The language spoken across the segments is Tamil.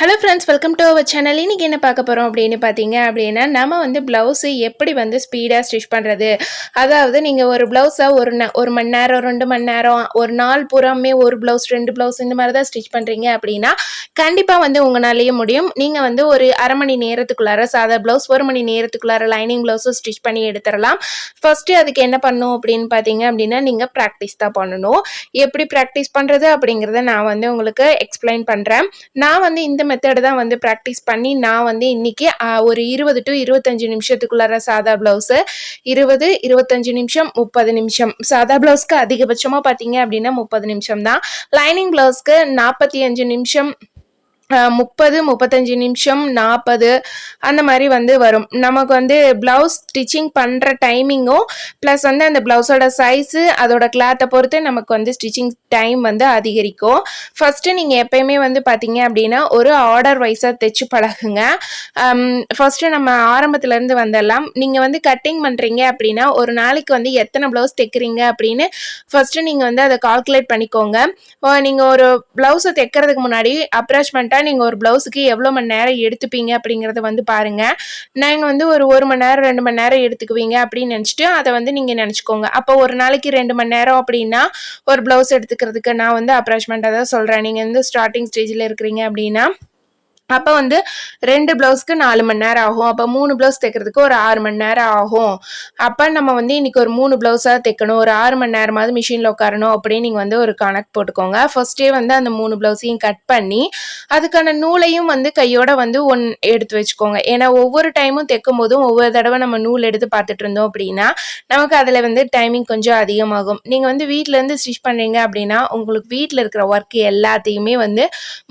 Hello friends welcome to our channel இன்றைக்கி என்ன பார்க்க போகிறோம் அப்படின்னு பார்த்தீங்க அப்படின்னா நம்ம வந்து ப்ளவுஸு எப்படி வந்து ஸ்பீடாக ஸ்டிச் பண்ணுறது அதாவது நீங்கள் ஒரு ப்ளவுஸை ஒரு ந ஒரு மணி நேரம் ரெண்டு மணி நேரம் ஒரு நாள் பூராமே ஒரு ப்ளவுஸ் ரெண்டு ப்ளவுஸ் இந்த மாதிரி தான் ஸ்டிச் பண்ணுறீங்க அப்படின்னா கண்டிப்பாக வந்து உங்களாலேயே முடியும். நீங்கள் வந்து ஒரு அரை மணி நேரத்துக்குள்ளார சாதா ப்ளவுஸ் ஒரு மணி நேரத்துக்குள்ளார லைனிங் ப்ளவுஸும் ஸ்டிச் பண்ணி எடுத்துடலாம். ஃபஸ்ட்டு அதுக்கு என்ன பண்ணணும் அப்படின்னு பார்த்தீங்க அப்படின்னா நீங்கள் ப்ராக்டிஸ் தான் பண்ணணும். எப்படி ப்ராக்டிஸ் பண்ணுறது அப்படிங்கிறத நான் வந்து உங்களுக்கு எக்ஸ்பிளைன் பண்ணுறேன் நான் வந்து இந்த மெத்தடு தான் வந்து ப்ராக்டிஸ் பண்ணி நான் வந்து இன்றைக்கி ஒரு இருபது டு இருபத்தஞ்சு நிமிஷத்துக்குள்ளார சாதா ப்ளவுஸு இருபது இருபத்தஞ்சு நிமிஷம் முப்பது நிமிஷம். சாதா ப்ளவுஸ்க்கு அதிகபட்சமாக பார்த்தீங்க அப்படின்னா முப்பது நிமிஷம் தான் லைனிங் ப்ளவுஸ்க்கு நாற்பத்தி அஞ்சு நிமிஷம் முப்பது முப்பத்தஞ்சு நிமிஷம் நாற்பது அந்த மாதிரி வந்து வரும். நமக்கு வந்து ப்ளவுஸ் ஸ்டிச்சிங் பண்ணுற டைமிங்கும் ப்ளஸ் வந்து அந்த ப்ளவுஸோட சைஸு அதோட கிளாத்தை பொறுத்து நமக்கு வந்து ஸ்டிச்சிங் டைம் வந்து அதிகரிக்கும். ஃபஸ்ட்டு நீங்கள் எப்பயுமே வந்து பார்த்தீங்க அப்படின்னா ஒரு ஆர்டர் வைஸாக தைச்சு பழகுங்க. ஃபஸ்ட்டு நம்ம ஆரம்பத்துலேருந்து வந்துடலாம் நீங்கள் வந்து கட்டிங் பண்ணுறீங்க அப்படின்னா ஒரு நாளைக்கு வந்து எத்தனை ப்ளவுஸ் தைக்கிறீங்க அப்படின்னு ஃபஸ்ட்டு நீங்கள் வந்து அதை கால்குலேட் பண்ணிக்கோங்க. நீங்கள் ஒரு ப்ளவுஸை தைக்கிறதுக்கு முன்னாடி அப்ராச்மெண்ட்டாக நீங்கள் ஒரு ப்ளவுஸுக்கு எவ்வளோ மணி நேரம் எடுத்துப்பீங்க அப்படிங்கிறத வந்து பாருங்கள் நாங்கள் வந்து ஒரு ஒரு மணி நேரம் ரெண்டு மணி நேரம் எடுத்துக்குவீங்க அப்படின்னு நினச்சிட்டு அதை வந்து நீங்கள் நினச்சிக்கோங்க. அப்போ ஒரு நாளைக்கு ரெண்டு மணி நேரம் அப்படின்னா ஒரு ப்ளவுஸ் எடுத்துக்கிறதுக்கு நான் வந்து அப்ராச்மெண்ட்டாக தான் சொல்கிறேன் நீங்கள் வந்து ஸ்டார்டிங் ஸ்டேஜில் இருக்கிறீங்க அப்படின்னா அப்போ வந்து ரெண்டு ப்ளவுஸ்க்கு நாலு மணி நேரம் ஆகும். அப்போ மூணு ப்ளவுஸ் தைக்கிறதுக்கு ஒரு ஆறு மணி நேரம் ஆகும். அப்போ நம்ம வந்து இன்னைக்கு ஒரு மூணு ப்ளவுஸாக தைக்கணும். ஒரு ஆறு மணி நேரமாவது மிஷினில் உட்காரணும் அப்படின்னு நீங்கள் வந்து ஒரு கணக்கு போட்டுக்கோங்க. ஃபர்ஸ்டே வந்து அந்த மூணு ப்ளவுஸையும் கட் பண்ணி அதுக்கான நூலையும் வந்து கையோட வந்து ஒன் எடுத்து வச்சுக்கோங்க. ஏன்னா ஒவ்வொரு டைமும் தைக்கும் போதும் ஒவ்வொரு தடவை நம்ம நூல் எடுத்து பார்த்துட்டு இருந்தோம் அப்படின்னா நமக்கு அதில் வந்து டைமிங் கொஞ்சம் அதிகமாகும். நீங்கள் வந்து வீட்டிலேருந்து ஸ்டிச் பண்ணுறீங்க அப்படின்னா உங்களுக்கு வீட்டில் இருக்கிற ஒர்க் எல்லாத்தையுமே வந்து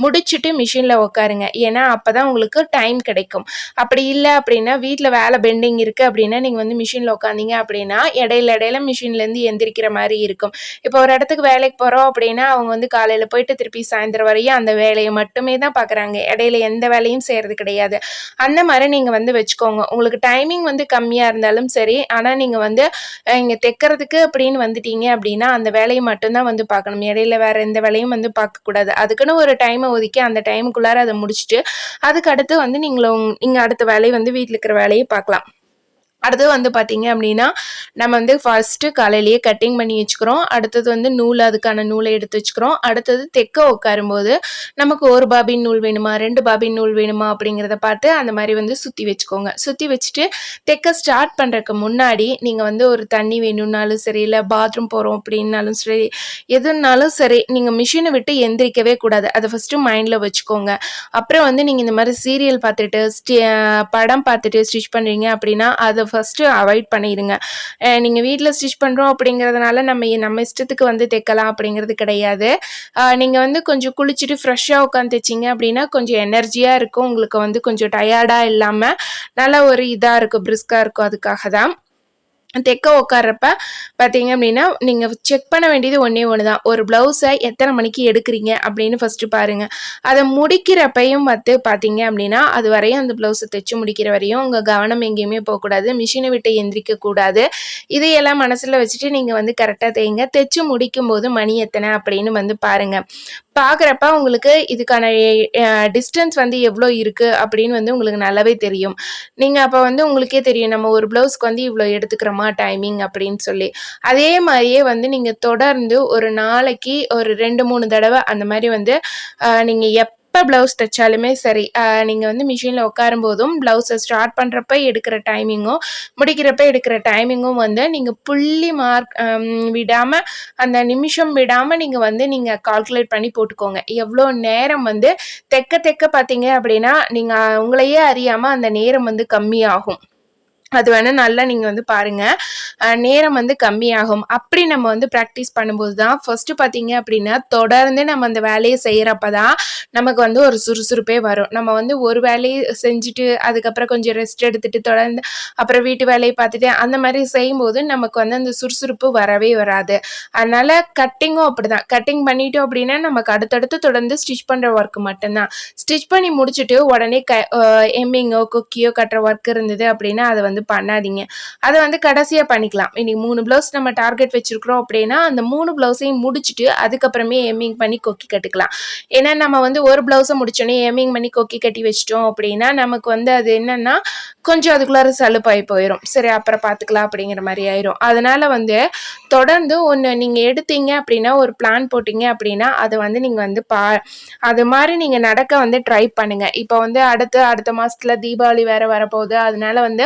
முடிச்சுட்டு மிஷினில் உட்காருங்க. ஏன்னா அப்போ தான் உங்களுக்கு டைம் கிடைக்கும். அப்படி இல்லை அப்படின்னா வீட்டில் வேலை பெண்டிங் இருக்குது அப்படின்னா நீங்கள் வந்து மிஷினில் உட்காந்தீங்க அப்படின்னா இடையில இடையில மிஷின்லேருந்து எந்திரிக்கிற மாதிரி இருக்கும். இப்போ ஒரு இடத்துக்கு வேலைக்கு போகிறோம் அப்படின்னா அவங்க வந்து காலையில் போயிட்டு திருப்பி சாயந்தரம் வரையும் அந்த வேலையை மட்டுமே தான் பார்க்குறாங்க இடையில எந்த வேலையும் செய்கிறது கிடையாது. அந்த மாதிரி நீங்கள் வந்து வச்சுக்கோங்க. உங்களுக்கு டைமிங் வந்து கம்மியாக இருந்தாலும் சரி ஆனால் நீங்கள் வந்து இங்கே தைக்கிறதுக்கு அப்படின்னு வந்துட்டீங்க அப்படின்னா அந்த வேலையை மட்டும்தான் வந்து பார்க்கணும். இடையில வேறு எந்த வேலையும் வந்து பார்க்கக்கூடாது. அதுக்குன்னு ஒரு டைமை ஒதுக்கி அந்த டைமுக்குள்ளார அதை முடிச்சுட்டு அதுக்கு அடுத்து வந்து நீங்களும் நீங்கள் அடுத்த வேலையை வந்து வீட்டில் இருக்கிற வேலையை பார்க்கலாம். அடுத்து வந்து பார்த்தீங்க அப்படின்னா நம்ம வந்து ஃபஸ்ட்டு காலையிலேயே கட்டிங் பண்ணி வச்சுக்கிறோம். அடுத்தது வந்து நூல் அதுக்கான நூலை எடுத்து வச்சுக்கிறோம். அடுத்தது தெக்க உட்காரும்போது நமக்கு ஒரு பாபின் நூல் வேணுமா ரெண்டு பாபின் நூல் வேணுமா அப்படிங்கிறத பார்த்து அந்த மாதிரி வந்து சுற்றி வச்சுக்கோங்க. சுற்றி வச்சுட்டு தெக்க ஸ்டார்ட் பண்ணுறதுக்கு முன்னாடி நீங்கள் வந்து ஒரு தண்ணி வேணும்னாலும் சரி இல்லை பாத்ரூம் போகிறோம் அப்படின்னாலும் சரி எதுனாலும் சரி நீங்கள் மிஷினை விட்டு எந்திரிக்கவே கூடாது. அதை ஃபஸ்ட்டு மைண்டில் வச்சுக்கோங்க. அப்புறம் வந்து நீங்கள் இந்த மாதிரி சீரியல் பார்த்துட்டு ஸ்டி படம் பார்த்துட்டு ஸ்டிச் பண்ணுறீங்க அப்படின்னா அதை ஃபஸ்ட்டு அவாய்ட் பண்ணிடுங்க. நீங்கள் வீட்டில் ஸ்டிச் பண்ணுறோம் அப்படிங்கிறதுனால நம்ம நம்ம இஷ்டத்துக்கு வந்து தைக்கலாம் அப்படிங்கிறது கிடையாது. நீங்கள் வந்து கொஞ்சம் குளிச்சுட்டு ஃப்ரெஷ்ஷாக உட்காந்து தைச்சிங்க அப்படின்னா கொஞ்சம் எனர்ஜியாக இருக்கும். உங்களுக்கு வந்து கொஞ்சம் டயர்டாக இல்லாமல் நல்ல ஒரு இதாக இருக்கும் பிரிஸ்காக இருக்கும். அதுக்காக தான். தைக்க உட்கார்றப்ப பார்த்தீங்க அப்படின்னா நீங்கள் செக் பண்ண வேண்டியது ஒன்றே ஒன்று தான் ஒரு ப்ளவுஸை எத்தனை மணிக்கு எடுக்கிறீங்க அப்படின்னு ஃபஸ்ட்டு பாருங்கள் அதை முடிக்கிறப்பையும் பார்த்து பார்த்தீங்க அப்படின்னா அது வரையும் அந்த ப்ளவுஸை தைச்சு முடிக்கிற வரையும் உங்கள் கவனம் எங்கேயுமே போகக்கூடாது. மிஷினை விட்டு எந்திரிக்கக்கூடாது. இதையெல்லாம் மனசில் வச்சுட்டு நீங்கள் வந்து கரெக்டாக தைங்க. தைச்சு முடிக்கும்போது மணி எத்தனை அப்படின்னு வந்து பாருங்கள் பார்க்குறப்ப உங்களுக்கு இதுக்கான டிஸ்டன்ஸ் வந்து எவ்வளோ இருக்குது அப்படின்னு வந்து உங்களுக்கு நல்லாவே தெரியும். நீங்கள் அப்போ வந்து உங்களுக்கே தெரியும் நம்ம ஒரு ப்ளவுஸ்க்கு வந்து இவ்வளோ எடுத்துக்கிறோமா டைமிங் அப்படின்னு சொல்லி. அதே மாதிரியே வந்து நீங்கள் தொடர்ந்து ஒரு நாளைக்கு ஒரு ரெண்டு மூணு தடவை அந்த மாதிரி வந்து நீங்கள் எப் எப்போ ப்ளவுஸ் தைச்சாலுமே சரி நீங்கள் வந்து மிஷினில் உட்காரும்போதும் ப்ளவுஸை ஸ்டார்ட் பண்ணுறப்ப எடுக்கிற டைமிங்கும் முடிக்கிறப்ப எடுக்கிற டைமிங்கும் வந்து நீங்கள் புள்ளி மார்க் விடாமல் அந்த நிமிஷம் விடாமல் நீங்கள் வந்து நீங்கள் கால்குலேட் பண்ணி போட்டுக்கோங்க. எவ்வளோ நேரம் வந்து தெக்க தெக்க பார்த்தீங்க அப்படின்னா நீங்கள் உங்களையே அறியாமல் அந்த நேரம் வந்து கம்மியாகும். அது வேணால் நல்லா நீங்கள் வந்து பாருங்கள் நேரம் வந்து கம்மியாகும். அப்படி நம்ம வந்து ப்ராக்டிஸ் பண்ணும்போது தான் ஃபஸ்ட்டு பார்த்தீங்க அப்படின்னா தொடர்ந்து நம்ம அந்த வேலையை செய்கிறப்ப தான் நமக்கு வந்து ஒரு சுறுசுறுப்பே வரும். நம்ம வந்து ஒரு வேலையை செஞ்சுட்டு அதுக்கப்புறம் கொஞ்சம் ரெஸ்ட் எடுத்துட்டு தொடர்ந்து அப்புறம் வீட்டு வேலையை பார்த்துட்டு அந்த மாதிரி செய்யும்போது நமக்கு வந்து அந்த சுறுசுறுப்பு வரவே வராது. அதனால் கட்டிங்கும் அப்படி தான் கட்டிங் பண்ணிட்டோம் அப்படின்னா நமக்கு அடுத்தடுத்து தொடர்ந்து ஸ்டிச் பண்ணுற ஒர்க் மட்டும்தான். ஸ்டிச் பண்ணி முடிச்சுட்டு உடனே க எம்மிங்கோ குக்கியோ கட்டுற ஒர்க் இருந்தது அப்படின்னா அதை வந்து வந்து பண்ணாதீங்க. அதை வந்து கடைசியாக பண்ணிக்கலாம். இன்னைக்கு மூணு ப்ளவுஸ் நம்ம டார்கெட் வச்சுருக்குறோம் அப்படின்னா அந்த மூணு ப்ளவுஸையும் முடிச்சுட்டு அதுக்கப்புறமே எம்மிங் பண்ணி கொக்கி கட்டுக்கலாம். ஏன்னா நம்ம வந்து ஒரு ப்ளவுஸை முடிச்சோடனே எம்மிங் பண்ணி கொக்கி கட்டி வச்சிட்டோம் அப்படின்னா நமக்கு வந்து அது என்னன்னா கொஞ்சம் அதுக்குள்ளார சலுப்பாகி போயிடும் சரி அப்புறம் பார்த்துக்கலாம் அப்படிங்கிற மாதிரி ஆயிரும். அதனால வந்து தொடர்ந்து ஒன்று நீங்கள் எடுத்தீங்க அப்படின்னா ஒரு பிளான் போட்டிங்க அப்படின்னா அதை வந்து நீங்கள் வந்து பா அது மாதிரி நீங்கள் நடக்க வந்து ட்ரை பண்ணுங்கள் இப்போ வந்து அடுத்து அடுத்த மாதத்தில் தீபாவளி வேறு வரப்போகுது. அதனால வந்து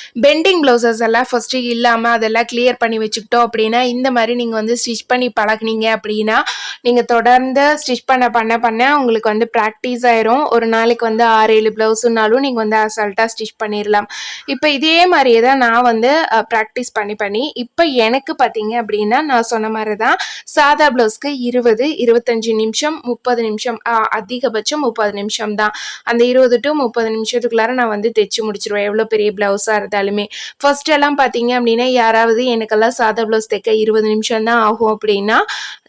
பெண்டிங் ப்ளவுசஸ் எல்லாம் ஃபஸ்ட்டு இல்லாமல் அதெல்லாம் கிளியர் பண்ணி வச்சுக்கிட்டோம் அப்படின்னா இந்த மாதிரி நீங்கள் வந்து ஸ்டிச் பண்ணி பழகினீங்க அப்படின்னா நீங்கள் தொடர்ந்து ஸ்டிச் பண்ண பண்ண பண்ண உங்களுக்கு வந்து ப்ராக்டிஸ் ஆயிரும். ஒரு நாளைக்கு வந்து ஆறு ஏழு ப்ளவுஸுனாலும் நீங்கள் வந்து அசால்ட்டாக ஸ்டிச் பண்ணிடலாம் இப்போ இதே மாதிரியே தான் நான் வந்து ப்ராக்டிஸ் பண்ணி பண்ணி இப்போ எனக்கு பார்த்தீங்க அப்படின்னா நான் சொன்ன மாதிரி தான் சாதா ப்ளவுஸ்க்கு இருபது இருபத்தஞ்சி நிமிஷம் முப்பது நிமிஷம் அதிகபட்சம் முப்பது நிமிஷம் தான் அந்த இருபது டு முப்பது நிமிஷத்துக்குள்ளார நான் வந்து தைச்சு முடிச்சிருவேன். எவ்வளோ பெரிய ப்ளவுஸாக இருந்தாலுமே. ஃபர்ஸ்ட் எல்லாம் பார்த்தீங்க அப்படின்னா யாராவது எனக்கெல்லாம் சாதா ப்ளவுஸ் தைக்க இருபது நிமிஷம் தான் ஆகும் அப்படின்னா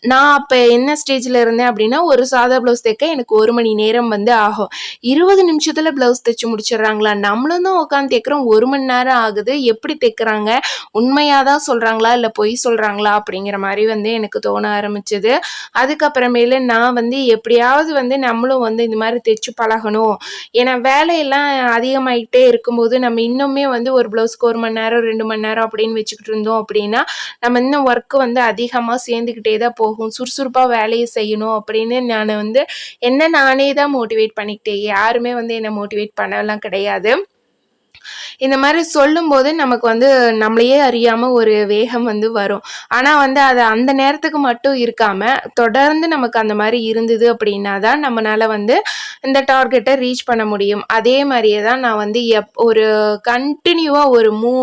நான் அப்போ என்ன ஸ்டேஜில் இருந்தேன் அப்படின்னா ஒரு சாதா ப்ளவுஸ் தைக்க எனக்கு ஒரு மணி நேரம் வந்து ஆகும். இருபது நிமிஷத்தில் ப்ளவுஸ் தைச்சு முடிச்சிடுறாங்களா? நம்மளும் தான் உட்காந்து தைக்கிறோம். ஒரு மணி நேரம் ஆகுது. எப்படி தைக்கிறாங்க? உண்மையாக தான் சொல்கிறாங்களா இல்லை பொய் சொல்கிறாங்களா அப்படிங்கிற மாதிரி வந்து எனக்கு தோண ஆரம்பிச்சது. அதுக்கப்புறமேலு நான் வந்து எப்படியாவது வந்து நம்மளும் வந்து இந்த மாதிரி தைச்சு பழகணும். ஏன்னா வேலையெல்லாம் அதிகமாகிட்டே இருக்கும்போது நம்ம இன்னுமே வந்து ஒரு ப்ளவுஸ்க்கு ஒரு மணி நேரம் ரெண்டு மணி நேரம் அப்படின்னு வச்சுக்கிட்டு இருந்தோம் அப்படின்னா நம்ம இன்னும் ஒர்க்கு வந்து அதிகமாக சேர்ந்துக்கிட்டே தான் போகும். சுறுசுறுப்பாக வேலையை செய்யணும் அப்படின்னு நான் வந்து என்ன நானே தான் மோட்டிவேட் பண்ணிக்கிட்டேன் யாருமே வந்து என்னை மோட்டிவேட் பண்ணலாம் கிடையாது. இந்த மாதிரி சொல்லும்போது நமக்கு வந்து நம்மளையே அறியாமல் ஒரு வேகம் வந்து வரும். ஆனால் வந்து அது அந்த நேரத்துக்கு மட்டும் இருக்காமல் தொடர்ந்து நமக்கு அந்த மாதிரி இருந்தது அப்படின்னா தான் நம்மளால் வந்து இந்த டார்கெட்டை ரீச் பண்ண முடியும். அதே மாதிரியே தான் நான் வந்து எப் ஒரு கண்டினியூவாக ஒரு மூ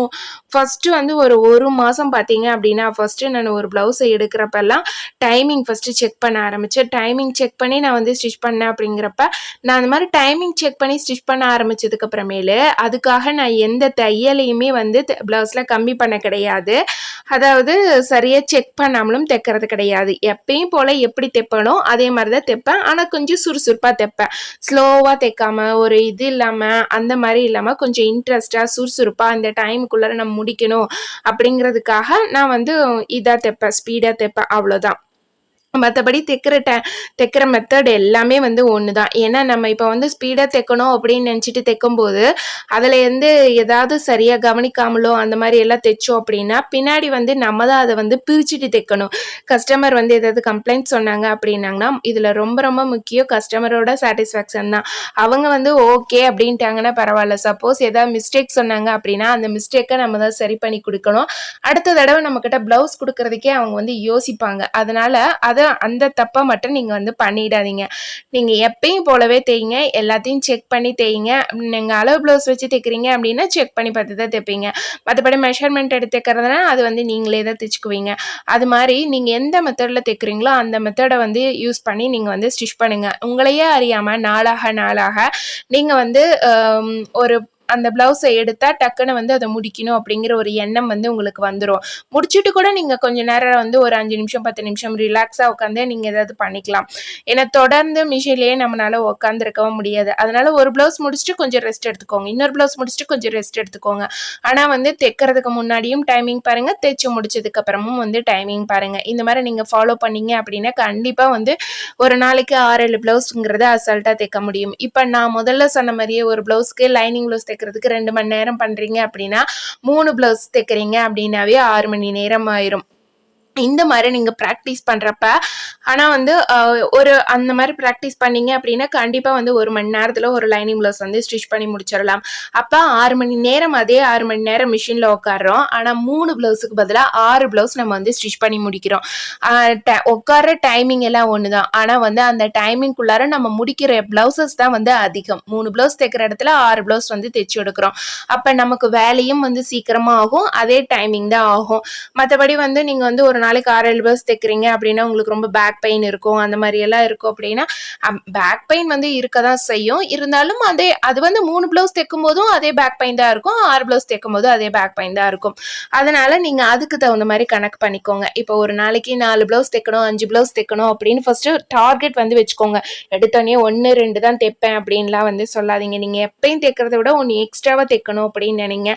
ஃபஸ்ட்டு வந்து ஒரு ஒரு மாதம் பார்த்தீங்க அப்படின்னா ஃபஸ்ட்டு நான் ஒரு ப்ளவுஸை எடுக்கிறப்பெல்லாம் டைமிங் ஃபஸ்ட்டு செக் பண்ண ஆரம்பித்தேன் டைமிங் செக் பண்ணி நான் வந்து ஸ்டிச் பண்ணேன் அப்படிங்கிறப்ப நான் அந்த மாதிரி டைமிங் செக் பண்ணி ஸ்டிச் பண்ண ஆரம்பித்ததுக்கப்புறமேலு அதுக்காக நான் எந்த தையலையுமே வந்து ப்ளவுஸில் கம்மி பண்ண கிடையாது. அதாவது சரியாக செக் பண்ணாமலும் தைக்கிறது கிடையாது. எப்பயும் போல் எப்படி தைப்பனோ அதே மாதிரி தான் தைப்பேன். ஆனால் கொஞ்சம் சுறுசுறுப்பாக தைப்பேன். ஸ்லோவாக தைக்காம ஒரு இது இல்லாமல் அந்த மாதிரி இல்லாமல் கொஞ்சம் இன்ட்ரெஸ்டாக சுறுசுறுப்பாக அந்த டைமுக்குள்ளே நம்ம முடிக்கணும் அப்படிங்கிறதுக்காக நான் வந்து இதாக தைப்பேன் ஸ்பீடாக தைப்பேன். அவ்வளோதான் மற்றபடி தைக்கிற ட தைக்கிற மெத்தட் எல்லாமே வந்து ஒன்று தான் ஏன்னா நம்ம இப்போ வந்து ஸ்பீடாக தைக்கணும் அப்படின்னு நினச்சிட்டு தைக்கும்போது அதில் இருந்து ஏதாவது சரியாக கவனிக்காமலோ அந்த மாதிரி எல்லாம் தைச்சோம் அப்படின்னா பின்னாடி வந்து நம்ம தான் அதை வந்து பிரிச்சுட்டு தைக்கணும். கஸ்டமர் வந்து ஏதாவது கம்ப்ளைண்ட் சொன்னாங்க அப்படின்னாங்கன்னா இதில் ரொம்ப ரொம்ப முக்கியம் கஸ்டமரோட சாட்டிஸ்ஃபேக்ஷன் தான். அவங்க வந்து ஓகே அப்படின்ட்டாங்கன்னா பரவாயில்ல. சப்போஸ் ஏதாவது மிஸ்டேக் சொன்னாங்க அப்படின்னா அந்த மிஸ்டேக்கை நம்ம தான் சரி பண்ணி கொடுக்கணும். அடுத்த தடவை நம்மக்கிட்ட ப்ளவுஸ் கொடுக்கறதுக்கே அவங்க வந்து யோசிப்பாங்க. அதனால் அதை அது அந்த தப்பை மட்டும் நீங்கள் வந்து பண்ணிடாதீங்க. நீங்கள் எப்பயும் போலவே தேய்ங்க. எல்லாத்தையும் செக் பண்ணி தேய்ங்க. நீங்கள் அளவு ப்ளவுஸ் வச்சு தைக்கிறீங்க அப்படின்னா செக் பண்ணி பார்த்து தான் தைப்பீங்க மற்றபடி மெஷர்மெண்ட் எடுத்து தைக்கிறதுனா அது வந்து நீங்களே தான் தைச்சுக்குவீங்க அது மாதிரி நீங்கள் எந்த மெத்தடில் தைக்கிறீங்களோ அந்த மெத்தடை வந்து யூஸ் பண்ணி நீங்கள் வந்து ஸ்டிச் பண்ணுங்கள் உங்களையே அறியாமல் நாளாக நாளாக நீங்கள் வந்து ஒரு அந்த ப்ளவுஸை எடுத்தால் டக்குன்னு வந்து அதை முடிக்கணும் அப்படிங்கிற ஒரு எண்ணம் வந்து உங்களுக்கு வந்துடும் முடிச்சுட்டு கூட நீங்கள் கொஞ்சம் நேரம் வந்து ஒரு அஞ்சு நிமிஷம் பத்து நிமிஷம் ரிலாக்ஸாக உட்காந்து நீங்கள் ஏதாவது பண்ணிக்கலாம். ஏன்னா தொடர்ந்து மிஷின்லேயே நம்மளால் உட்காந்துருக்கவும் முடியாது. அதனால் ஒரு ப்ளவுஸ் முடிச்சுட்டு கொஞ்சம் ரெஸ்ட் எடுத்துக்கோங்க. இன்னொரு ப்ளவுஸ் முடிச்சுட்டு கொஞ்சம் ரெஸ்ட் எடுத்துக்கோங்க. ஆனால் வந்து தைக்கிறதுக்கு முன்னாடியும் டைமிங் பாருங்கள் தைச்சு முடிச்சதுக்கப்புறமும் வந்து டைமிங் பாருங்கள் இந்த மாதிரி நீங்கள் ஃபாலோ பண்ணீங்க அப்படின்னா கண்டிப்பாக வந்து ஒரு நாளைக்கு ஆறு ஏழு ப்ளவுஸுங்கிறத அசால்ட்டாக தைக்க முடியும். இப்போ நான் முதல்ல சொன்ன மாதிரியே ஒரு ப்ளவுஸ்க்கு லைனிங் ப்ளவுஸ் தைக்கிறதுக்கு ரெண்டு மணி நேரம் பண்ணுறீங்க அப்படின்னா மூணு ப்ளவுஸ் தைக்கிறீங்க அப்படின்னாவே ஆறு மணி நேரம் ஆயிரும். இந்த மாதிரி நீங்கள் ப்ராக்டிஸ் பண்ணுறப்ப ஆனால் வந்து ஒரு அந்த மாதிரி ப்ராக்டிஸ் பண்ணீங்க அப்படின்னா கண்டிப்பாக வந்து ஒரு மணி நேரத்தில் ஒரு லைனிங் ப்ளவுஸ் வந்து ஸ்டிச் பண்ணி முடிச்சிடலாம். அப்போ ஆறு மணி நேரம் அதே ஆறு மணி நேரம் மிஷினில் உட்காடுறோம் ஆனால் மூணு ப்ளவுஸுக்கு பதிலாக ஆறு ப்ளவுஸ் நம்ம வந்து ஸ்டிச் பண்ணி முடிக்கிறோம். உட்கார டைமிங் எல்லாம் ஒன்று தான் ஆனால் வந்து அந்த டைமிங்குள்ளார நம்ம முடிக்கிற ப்ளவுசஸ் தான் வந்து அதிகம். மூணு ப்ளவுஸ் தைக்கிற இடத்துல ஆறு ப்ளவுஸ் வந்து தைச்சு எடுக்கிறோம். அப்போ நமக்கு வேலையும் வந்து சீக்கிரமாக ஆகும். அதே டைமிங் தான் ஆகும். மற்றபடி வந்து நீங்கள் வந்து ஒரு நாளைக்கு ஆறு ஏழு ப்ளவுஸ் தைக்கிறீங்க அப்படின்னா உங்களுக்கு ரொம்ப பேக் பெயின் இருக்கும் அந்த மாதிரி எல்லாம் இருக்கும் அப்படின்னா பேக் பெயின் வந்து இருக்க தான் செய்யும். இருந்தாலும் அதே அது வந்து மூணு ப்ளவுஸ் தைக்கும் போதும் அதே பேக் பெயின் தான் இருக்கும் ஆறு ப்ளவுஸ் தைக்கும் போதும் அதே பேக் பெயின் தான் இருக்கும். அதனால நீங்க அதுக்கு தகுந்த மாதிரி கணக்கு பண்ணிக்கோங்க. இப்போ ஒரு நாளைக்கு நாலு ப்ளவுஸ் தைக்கணும் அஞ்சு ப்ளவுஸ் தைக்கணும் அப்படின்னு ஃபர்ஸ்ட் டார்கெட் வந்து வச்சுக்கோங்க. எடுத்தோடனே ஒன்று ரெண்டு தான் தைப்பேன் அப்படின்லாம் வந்து சொல்லாதீங்க. நீங்க எப்பயும் தைக்கிறத விட ஒன்று எக்ஸ்ட்ராவா தைக்கணும் அப்படின்னு நினைங்க.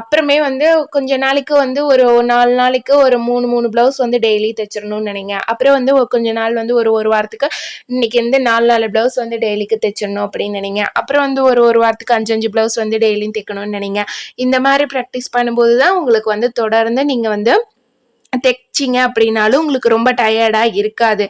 அப்புறமே வந்து கொஞ்ச நாளைக்கு வந்து ஒரு நாலு நாளைக்கு ஒரு மூணு மூணு ப்ளவுஸ் வந்து டெய்லி தைச்சிடணும்னு நினைங்க. அப்புறம் வந்து கொஞ்ச நாள் வந்து ஒரு ஒரு வாரத்துக்கு இன்னைக்கு வந்து நாலு நாலு ப்ளவுஸ் வந்து டெய்லிக்கு தைச்சிடணும் அப்படின்னு நினைங்க. அப்புறம் வந்து ஒரு ஒரு வாரத்துக்கு அஞ்சு அஞ்சு ப்ளவுஸ் வந்து டெய்லியும் தைக்கணும்னு நினைங்க. இந்த மாதிரி ப்ராக்டிஸ் பண்ணும்போது தான் உங்களுக்கு வந்து தொடர்ந்து நீங்கள் வந்து தைச்சிங்க அப்படின்னாலும் உங்களுக்கு ரொம்ப டயர்டாக இருக்காது.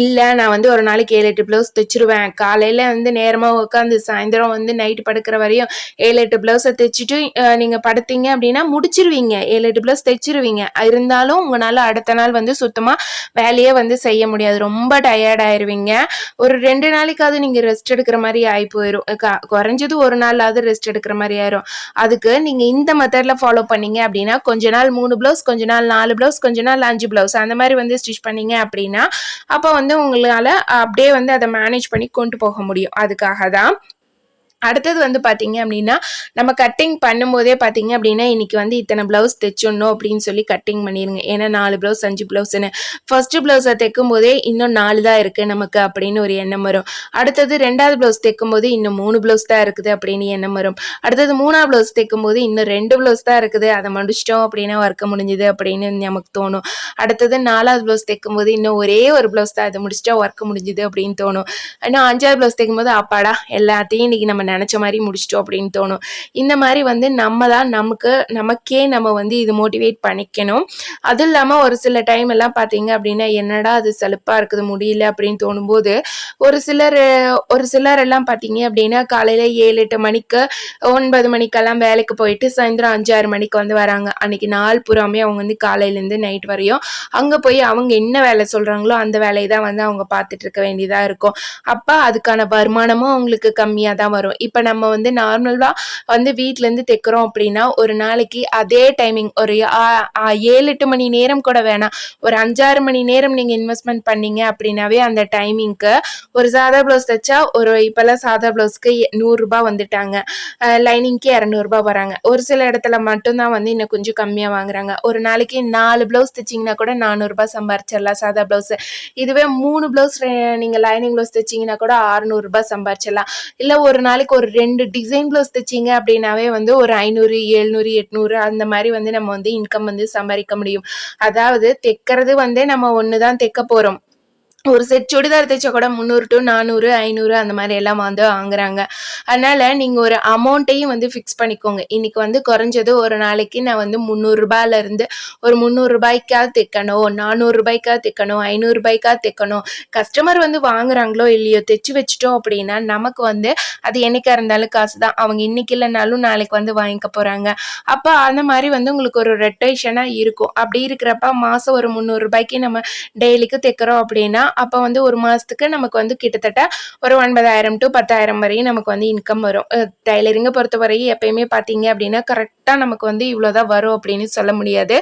இல்லை நான் வந்து ஒரு நாளைக்கு ஏழு எட்டு ப்ளவுஸ் தைச்சிருவேன். காலையில் வந்து நேரமாக உட்காந்து சாயந்தரம் வந்து நைட்டு படுக்கிற வரையும் ஏழு எட்டு ப்ளவுஸை தைச்சிட்டு நீங்கள் படுத்தீங்க அப்படின்னா முடிச்சிருவீங்க. ஏழு எட்டு ப்ளவுஸ் தைச்சிருவீங்க. இருந்தாலும் உங்களால் அடுத்த நாள் வந்து சுத்தமாக வேலையே வந்து செய்ய முடியாது. ரொம்ப டயர்டாயிருவீங்க ஒரு ரெண்டு நாளைக்காவது நீங்கள் ரெஸ்ட் எடுக்கிற மாதிரி ஆகி போயிடும் குறைஞ்சது ஒரு நாளாவது ரெஸ்ட் எடுக்கிற மாதிரி ஆயிரும். அதுக்கு நீங்கள் இந்த மெத்தடில் ஃபாலோ பண்ணீங்க அப்படின்னா கொஞ்ச நாள் மூணு ப்ளவுஸ் கொஞ்ச நாள் நாலு ப்ளவுஸ் கொஞ்ச நாள் அஞ்சு ப்ளவுஸ் அந்த மாதிரி வந்து ஸ்டிச் பண்ணீங்க அப்படின்னா அப்போ வந்து உங்களால் அப்படியே வந்து அதை மேனேஜ் பண்ணி கொண்டு போக முடியும். அதுக்காக தான் அடுத்தது வந்து பார்த்தீங்க அப்படின்னா நம்ம கட்டிங் பண்ணும்போதே பார்த்தீங்க அப்படின்னா இன்னைக்கு வந்து இத்தனை ப்ளவுஸ் தைச்சிடணும் அப்படின்னு சொல்லி கட்டிங் பண்ணிடுங்க ஏன்னா நாலு ப்ளவுஸ் அஞ்சு ப்ளவுஸ்னு ஃபர்ஸ்ட் ப்ளவுஸை தைக்கும் போதே இன்னும் நாலு தான் இருக்குது நமக்கு அப்படின்னு ஒரு எண்ணம் வரும். அடுத்தது ரெண்டாவது ப்ளவுஸ் தைக்கும் போது இன்னும் மூணு ப்ளவுஸ் தான் இருக்குது அப்படின்னு எண்ணம் வரும். அடுத்தது மூணாவது ப்ளவுஸ் தைக்கும் போது இன்னும் ரெண்டு ப்ளவுஸ் தான் இருக்குது. அதை முடிச்சிட்டோம் அப்படின்னா ஒர்க்க முடிஞ்சுது அப்படின்னு நமக்கு தோணும். அடுத்தது நாலாவது ப்ளவுஸ் தைக்கும் போது இன்னும் ஒரே ஒரு ப்ளவுஸ் தான் அதை முடிச்சிட்டா ஒர்க்க முடிஞ்சுது அப்படின்னு தோணும். இன்னும் அஞ்சாவது ப்ளவுஸ் தைக்கும் போது அப்பாடா எல்லாத்தையும் இன்னைக்கு நம்ம நினச்ச மாதிரி முடிச்சிட்டோம் அப்படின்னு தோணும். இந்த மாதிரி வந்து நம்ம தான் நமக்கு நமக்கே நம்ம வந்து இது மோட்டிவேட் பண்ணிக்கணும். அதுவும் இல்லாமல் ஒரு சில டைம் எல்லாம் பார்த்தீங்க அப்படின்னா என்னடா அது செலுப்பாக இருக்குது முடியல அப்படின்னு தோணும்போது ஒரு சிலர் ஒரு சிலர் எல்லாம் பார்த்தீங்க அப்படின்னா காலையில் ஏழு எட்டு மணிக்கு ஒன்பது மணிக்கெல்லாம் வேலைக்கு போயிட்டு சாயந்தரம் அஞ்சாறு மணிக்கு வந்து வராங்க. அன்னைக்கு நாள் புறாமே அவங்க வந்து காலையிலேருந்து நைட் வரையும். அங்கே போய் அவங்க என்ன வேலை சொல்கிறாங்களோ அந்த வேலையை தான் வந்து அவங்க பார்த்துட்டு இருக்க வேண்டியதாக இருக்கும். அப்போ அதுக்கான வருமானமும் அவங்களுக்கு கம்மியாக தான் வரும். இப்போ நம்ம வந்து நார்மலாக வந்து வீட்டிலேருந்து தைக்கிறோம் அப்படின்னா ஒரு நாளைக்கு அதே டைமிங் ஒரு ஏழு எட்டு மணி நேரம் கூட வேணாம். ஒரு அஞ்சாறு மணி நேரம் நீங்கள் இன்வெஸ்ட்மெண்ட் பண்ணீங்க அப்படின்னாவே அந்த டைமிங்க்கு ஒரு சாதா ப்ளவுஸ் தைச்சா ஒரு இப்போல்லாம் சாதா ப்ளவுஸ்க்கு நூறுரூபா வந்துட்டாங்க. லைனிங்க்கு இரநூறுபா வராங்க. ஒரு சில இடத்துல மட்டும்தான் வந்து இன்னும் கொஞ்சம் கம்மியாக வாங்குறாங்க. ஒரு நாளைக்கு நாலு ப்ளவுஸ் தைச்சிங்கன்னா கூட நானூறுரூபா சம்பாரிச்சிடலாம் சாதா ப்ளவுஸு இதுவே மூணு ப்ளவுஸ் நீங்கள் லைனிங் ப்ளவுஸ் தைச்சிங்கன்னா கூட அறுநூறுபா சம்பாரிச்சிடலாம். இல்லை ஒரு நாளைக்கு ஒரு ரெண்டு டிசைன் ப்ளவுஸ் தைச்சிங்க அப்படின்னாவே வந்து ஒரு ஐநூறு எழுநூறு எட்நூறு அந்த மாதிரி வந்து நம்ம வந்து இன்கம் வந்து சம்பாதிக்க முடியும். அதாவது தைக்கிறது வந்து நம்ம ஒன்று தான் தைக்க போகிறோம் ஒரு செட் சுடிதார் தைச்சா கூட முந்நூறு டு நானூறு ஐநூறு அந்த மாதிரி எல்லாம் வந்து வாங்குறாங்க. அதனால் நீங்கள் ஒரு அமௌண்ட்டையும் வந்து ஃபிக்ஸ் பண்ணிக்கோங்க. இன்றைக்கி வந்து குறைஞ்சது ஒரு நாளைக்கு நான் வந்து முந்நூறுரூபாலேருந்து ஒரு முந்நூறுரூபாய்க்காக தைக்கணும் நானூறுரூபாய்க்காக தைக்கணும் ஐநூறுரூபாய்க்காக தைக்கணும். கஸ்டமர் வந்து வாங்குறாங்களோ இல்லையோ தைச்சி வச்சிட்டோம் அப்படின்னா நமக்கு வந்து அது என்னைக்கா இருந்தாலும் காசு தான் அவங்க இன்னைக்கு இல்லைனாலும் நாளைக்கு வந்து வாங்கிக்க போகிறாங்க அப்போ அந்த மாதிரி வந்து உங்களுக்கு ஒரு ரொட்டேஷனாக இருக்கும். அப்படி இருக்கிறப்ப மாதம் ஒரு முந்நூறுரூபாய்க்கு நம்ம டெய்லிக்கு தைக்கிறோம் அப்படின்னா அப்போ வந்து ஒரு மாதத்துக்கு நமக்கு வந்து கிட்டத்தட்ட ஒரு ஒன்பதாயிரம் டு பத்தாயிரம் வரையும் நமக்கு வந்து இன்கம் வரும். டைலரிங்கை பொறுத்த வரையும் எப்பயுமே பார்த்தீங்க அப்படின்னா கரெக்ட் கரெக்டாக நமக்கு வந்து இவ்வளோதான் வரும் அப்படின்னு சொல்ல முடியாது.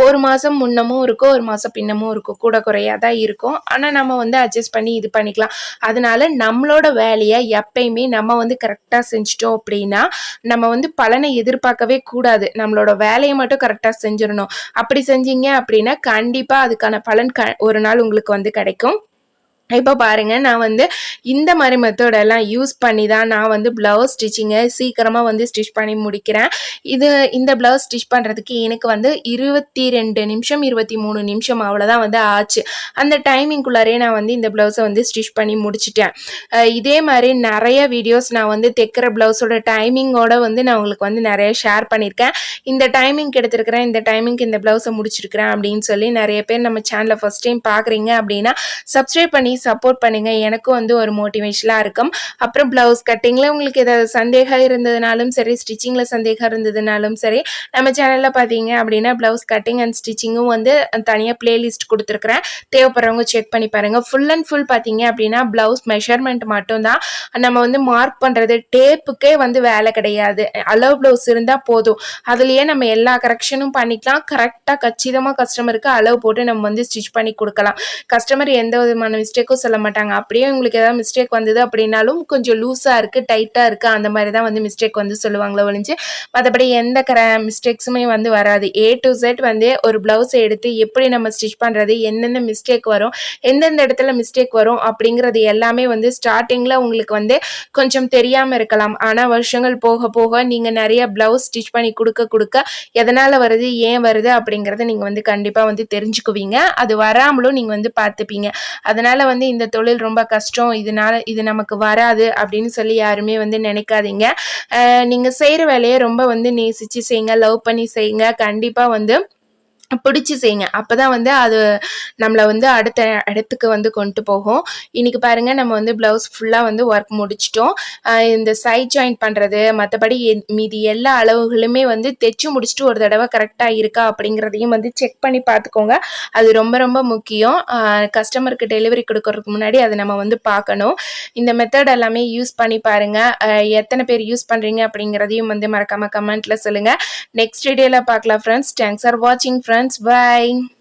ஒரு மாதம் முன்னமும் இருக்கும் ஒரு மாதம் பின்னமும் இருக்கும். கூட குறையாக தான் இருக்கும். ஆனால் நம்ம வந்து அட்ஜஸ்ட் பண்ணி இது பண்ணிக்கலாம். அதனால நம்மளோட வேலையை எப்பயுமே நம்ம வந்து கரெக்டாக செஞ்சிட்டோம் அப்படின்னா நம்ம வந்து பலனை எதிர்பார்க்கவே கூடாது. நம்மளோட வேலையை மட்டும் கரெக்டாக செஞ்சிடணும். அப்படி செஞ்சீங்க அப்படின்னா கண்டிப்பாக அதுக்கான பலன் க ஒரு நாள் உங்களுக்கு வந்து கிடைக்கும். இப்போ பாருங்கள் நான் வந்து இந்த மாதிரி மெத்தடெல்லாம் யூஸ் பண்ணி தான் நான் வந்து ப்ளவுஸ் ஸ்டிச்சிங்கை சீக்கிரமாக வந்து ஸ்டிச் பண்ணி முடிக்கிறேன். இது இந்த ப்ளவுஸ் ஸ்டிச் பண்ணுறதுக்கு எனக்கு வந்து இருபத்தி ரெண்டு நிமிஷம் இருபத்தி மூணு நிமிஷம் அவ்வளோதான் வந்து ஆச்சு. அந்த டைமிங்குள்ளாரே நான் வந்து இந்த ப்ளவுஸை வந்து ஸ்டிச் பண்ணி முடிச்சிட்டேன். இதே மாதிரி நிறைய வீடியோஸ் நான் வந்து தைக்கிற ப்ளவுஸோட டைமிங்கோட வந்து நான் உங்களுக்கு வந்து நிறைய ஷேர் பண்ணியிருக்கேன் இந்த டைமிங் எடுத்துருக்கிறேன் இந்த டைமிங்க்கு இந்த ப்ளவுஸை முடிச்சிருக்கிறேன் அப்படின்னு சொல்லி நிறைய பேர் நம்ம சேனலை ஃபஸ்ட் டைம் பார்க்குறீங்க அப்படின்னா சப்ஸ்கிரைப் பண்ணி சப்போர்ட் பண்ணுங்கள் எனக்கும் வந்து ஒரு மோட்டிவேஷனாக இருக்கும். அப்புறம் ப்ளவுஸ் கட்டிங்கில் உங்களுக்கு ஏதாவது சந்தேகம் இருந்ததுனாலும் சரி ஸ்டிச்சிங்கில் சந்தேகம் இருந்ததுனாலும் சரி நம்ம சேனலில் பார்த்தீங்க அப்படின்னா ப்ளவுஸ் கட்டிங் அண்ட் ஸ்டிச்சிங்கும் வந்து தனியாக பிளேலிஸ்ட் கொடுத்துருக்குறேன். தேவைப்படுறவங்க செக் பண்ணி பாருங்கள் ஃபுல் அண்ட் ஃபுல் பார்த்தீங்க அப்படின்னா ப்ளவுஸ் மெஷர்மெண்ட் மட்டும்தான். நம்ம வந்து மார்க் பண்ணுறது டேப்புக்கே வந்து வேலை கிடையாது. அளவு ப்ளவுஸ் இருந்தால் போதும். அதுலேயே நம்ம எல்லா கரெக்ஷனும் பண்ணிக்கலாம். கரெக்டாக கச்சிதமாக கஸ்டமருக்கு அளவு போட்டு நம்ம வந்து ஸ்டிச் பண்ணி கொடுக்கலாம். கஸ்டமர் எந்த விதமான மிஸ்டேக் மிஸ்டேக்கும் சொல்ல மாட்டாங்க. அப்படியே உங்களுக்கு ஏதாவது மிஸ்டேக் வந்தது அப்படின்னாலும் கொஞ்சம் லூஸாக இருக்குது டைட்டாக இருக்குது அந்த மாதிரி தான் வந்து மிஸ்டேக் வந்து சொல்லுவாங்களோ ஒழிஞ்சு மற்றபடி எந்த கர மிஸ்டேக்ஸுமே வந்து வராது. ஏ டு செட் வந்து ஒரு ப்ளவுஸ் எடுத்து எப்படி நம்ம ஸ்டிச் பண்ணுறது என்னென்ன மிஸ்டேக் வரும் எந்தெந்த இடத்துல மிஸ்டேக் வரும் அப்படிங்கிறது எல்லாமே வந்து ஸ்டார்டிங்கில் உங்களுக்கு வந்து கொஞ்சம் தெரியாமல் இருக்கலாம். ஆனால் வருஷங்கள் போக போக நீங்கள் நிறைய ப்ளவுஸ் ஸ்டிச் பண்ணி கொடுக்க கொடுக்க எதனால் வருது ஏன் வருது அப்படிங்கிறத நீங்கள் வந்து கண்டிப்பாக வந்து தெரிஞ்சுக்குவீங்க. அது வராமலும் நீங்கள் வந்து பார்த்துப்பீங்க. அதனால் வந்து வந்து இந்த தொழில் ரொம்ப கஷ்டம் இதனால இது நமக்கு வராது அப்படின்னு சொல்லி யாருமே வந்து நினைக்காதீங்க. நீங்கள் செய்கிற வேலையை ரொம்ப வந்து நேசித்து செய்யுங்க லவ் பண்ணி செய்யுங்க கண்டிப்பாக வந்து பிடிச்சி செய்யுங்க அப்போ தான் வந்து அது நம்மளை வந்து அடுத்த இடத்துக்கு வந்து கொண்டு போகும். இன்றைக்கி பாருங்கள் நம்ம வந்து ப்ளவுஸ் ஃபுல்லாக வந்து ஒர்க் முடிச்சிட்டோம். இந்த சைட் ஜாயின் பண்ணுறது மற்றபடி மீதி எல்லா அளவுகளுமே வந்து தைச்சு முடிச்சுட்டு ஒரு தடவை கரெக்டாக இருக்கா அப்படிங்கிறதையும் வந்து செக் பண்ணி பார்த்துக்கோங்க. அது ரொம்ப ரொம்ப முக்கியம். கஸ்டமருக்கு டெலிவரி கொடுக்கறதுக்கு முன்னாடி அதை நம்ம வந்து பார்க்கணும். இந்த மெத்தட் எல்லாமே யூஸ் பண்ணி பாருங்கள் எத்தனை பேர் யூஸ் பண்ணுறீங்க அப்படிங்கிறதையும் வந்து மறக்காமல் கமெண்ட்டில் சொல்லுங்கள் நெக்ஸ்ட் வீடியோவில் பார்க்கலாம் ஃப்ரெண்ட்ஸ் தேங்க்ஸ் ஃபார் வாட்சிங் ஃப்ரெண்ட்ஸ் Bye.